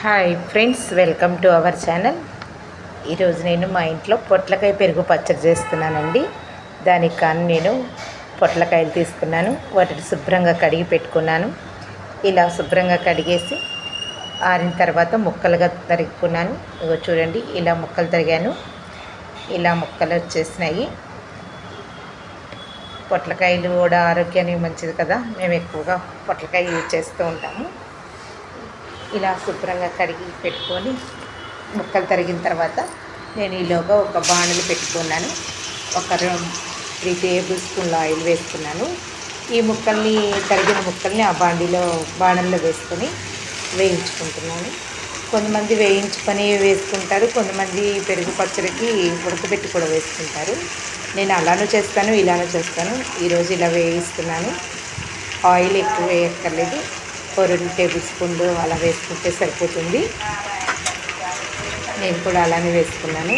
Hi friends welcome to our channel ఈరోజు నేను మా ఇంట్లో పొట్లకాయ పెరుగు పచ్చడి చేస్తున్నానండి. దానికి కానీ నేను పొట్లకాయలు తీసుకున్నాను. వాటిని శుభ్రంగా కడిగి పెట్టుకున్నాను. ఇలా శుభ్రంగా కడిగేసి ఆరిన తర్వాత ముక్కలుగా తరుగుకున్నాను ఇగో చూడండి ఇలా ముక్కలు తరిగాను. ఇలా ముక్కలు వచ్చేసినాయి. పొట్లకాయలు కూడా ఆరోగ్యానికి మంచిది కదా. మేము ఎక్కువగా పొట్లకాయ యూజ్ చేస్తూ ఉంటాము. ఇలా శుభ్రంగా కడిగి పెట్టుకొని ముక్కలు తరిగిన తర్వాత నేను ఈలోగా ఒక బాణలు పెట్టుకున్నాను. ఒక త్రీ టేబుల్ స్పూన్ల ఆయిల్ వేసుకున్నాను. ఈ ముక్కల్ని తరిగిన ముక్కల్ని ఆ బాండీలో బాణల్లో వేసుకొని వేయించుకుంటున్నాను. కొంతమంది వేయించుకొని వేసుకుంటారు కొంతమంది పెరుగు పచ్చడికి ఉడకబెట్టి కూడా వేసుకుంటారు. నేను అలానూ చేస్తాను ఇలానూ చేస్తాను. ఈరోజు ఇలా వేయిస్తున్నాను. ఆయిల్ ఎక్కువ వేయక్కర్లేదు. ఒక రెండు టేబుల్ స్పూన్లు అలా వేసుకుంటే సరిపోతుంది. నేను కూడా అలానే వేసుకున్నాను.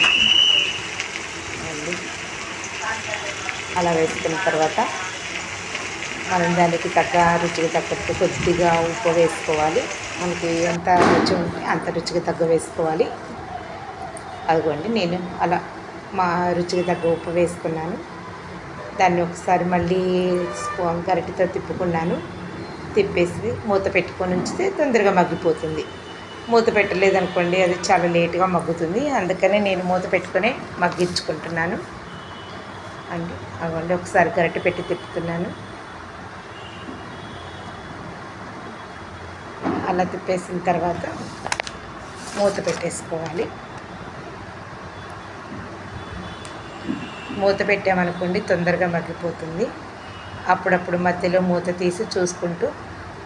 అలా వేసుకున్న తర్వాత మనం దానికి తగ్గ రుచికి తగ్గట్టు కొద్దిగా ఉప్పు వేసుకోవాలి. మనకి ఎంత రుచి ఉంటే అంత రుచికి తగ్గ వేసుకోవాలి. అదిగోండి నేను అలా మా రుచికి తగ్గ ఉప్పు వేసుకున్నాను. దాన్ని ఒకసారి మళ్ళీ స్పూన్ గరిటితో తిప్పుకున్నాను. తిప్పేసి మూత పెట్టుకొని ఉంచితే తొందరగా మగ్గిపోతుంది. మూత పెట్టలేదనుకోండి అది చాలా లేటుగా మగ్గుతుంది. అందుకనే నేను మూత పెట్టుకొని మగ్గించుకుంటున్నాను. అండి అవ్వండి ఒకసారి గరిటె పెట్టి తిప్పుతున్నాను. అలా తిప్పేసిన తర్వాత మూత పెట్టేసుకోవాలి. మూత పెట్టామనుకోండి తొందరగా మగ్గిపోతుంది. అప్పుడప్పుడు మధ్యలో మూత తీసి చూసుకుంటూ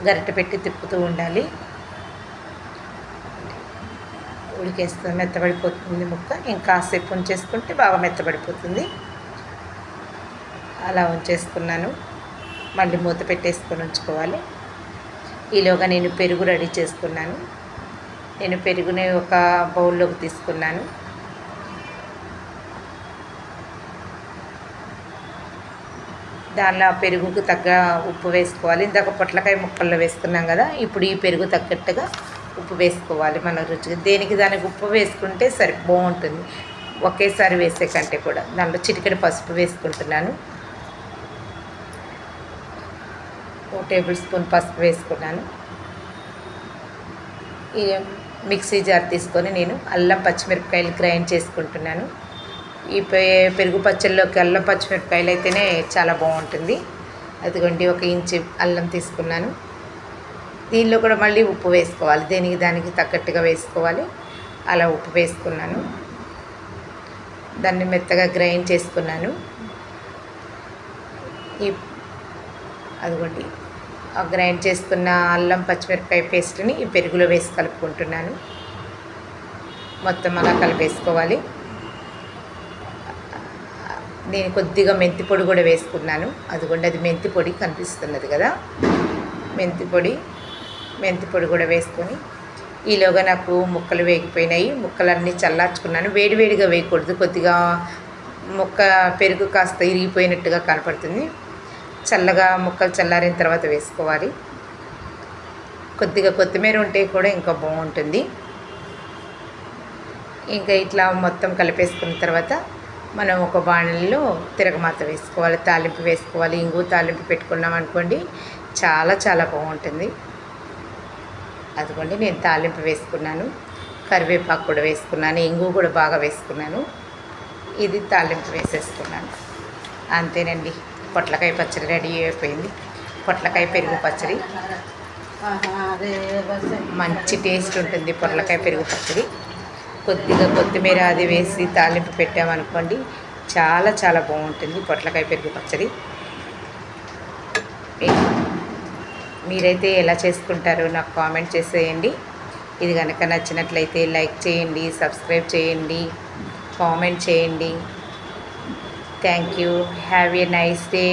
గరిటె పెట్టి తిప్పుతూ ఉండాలి. ఉడికేస్తుంది మెత్తబడిపోతుంది ముక్క. ఇంకాసేపు ఉంచేసుకుంటే బాగా మెత్తబడిపోతుంది. అలా ఉంచేసుకున్నాను. మళ్ళీ మూత పెట్టేసుకొని ఉంచుకోవాలి. ఈలోగా నేను పెరుగు రెడీ చేసుకున్నాను. నేను పెరుగుని ఒక బౌల్లోకి తీసుకున్నాను. దానిలో పెరుగుకు తగ్గ ఉప్పు వేసుకోవాలి. ఇందాక పొట్లకాయ ముక్కల్లో వేసుకున్నాం కదా ఇప్పుడు ఈ పెరుగు తగ్గట్టుగా ఉప్పు వేసుకోవాలి మన రుచికి దేనికి దానికి ఉప్పు వేసుకుంటే సరి బాగుంటుంది. ఒకేసారి వేసే కంటే కూడా. దాంట్లో చిటికెడు పసుపు వేసుకుంటున్నాను. ఓ టేబుల్ స్పూన్ పసుపు వేసుకున్నాను. ఈ మిక్సీ జార్ తీసుకొని నేను అల్లం పచ్చిమిరపకాయలు గ్రైండ్ చేసుకుంటున్నాను. ఈ పెరుగు పచ్చళ్ళలోకి అల్లం పచ్చిమిరపకాయలు అయితేనే చాలా బాగుంటుంది. అదిగోండి ఒక ఇంచు అల్లం తీసుకున్నాను. దీనిలో కూడా మళ్ళీ ఉప్పు వేసుకోవాలి. దేనికి దానికి తగ్గట్టుగా వేసుకోవాలి. అలా ఉప్పు వేసుకున్నాను. దాన్ని మెత్తగా గ్రైండ్ చేసుకున్నాను. ఈ అదిగోండి ఆ గ్రైండ్ చేసుకున్న అల్లం పచ్చిమిరపకాయ పేస్ట్ని ఈ పెరుగులో వేసి కలుపుకుంటున్నాను. మొత్తం అలా కలిపేసుకోవాలి. నేను కొద్దిగా మెంతి పొడి కూడా వేసుకున్నాను. అదిగోండి అది మెంతి పొడి కనిపిస్తున్నది కదా. మెంతి పొడి మెంతి పొడి కూడా వేసుకొని ఈలోగా నాకు ముక్కలు వేగిపోయినాయి. ముక్కలన్నీ చల్లార్చుకున్నాను. వేడివేడిగా వేయకూడదు. కొద్దిగా ముక్క పెరుగు కాస్త ఇరిగిపోయినట్టుగా కనపడుతుంది. చల్లగా ముక్కలు చల్లారిన తర్వాత వేసుకోవాలి. కొద్దిగా కొత్తిమీర ఉంటే కూడా ఇంకా బాగుంటుంది. ఇంకా ఇట్లా మొత్తం కలిపేసుకున్న తర్వాత మనం ఒక బాణలిలో తిరగమాత వేసుకోవాలి తాలింపు వేసుకోవాలి ఇంగు తాలింపు పెట్టుకున్నాం అనుకోండి చాలా చాలా బాగుంటుంది. అదిగోండి నేను తాలింపు వేసుకున్నాను కరివేపాకు కూడా వేసుకున్నాను ఇంగు కూడా బాగా వేసుకున్నాను. ఇది తాలింపు వేసేసుకున్నాను. అంతేనండి. పొట్లకాయ పచ్చడి రెడీ అయిపోయింది. పొట్లకాయ పెరుగు పచ్చడి. మంచి టేస్ట్ ఉంటుంది పొట్లకాయ పెరుగు పచ్చడి. కొద్దిగా కొత్తిమీర అది వేసి తాలింపు పెట్టామనుకోండి చాలా చాలా బాగుంటుంది. పొట్లకాయ పెరుగు పచ్చడి. మీరైతే ఎలా చేసుకుంటారో నాకు కామెంట్ చేసేయండి. ఇది కనుక నచ్చినట్లయితే లైక్ చేయండి సబ్స్క్రైబ్ చేయండి కామెంట్ చేయండి. Thank you. Have a nice day.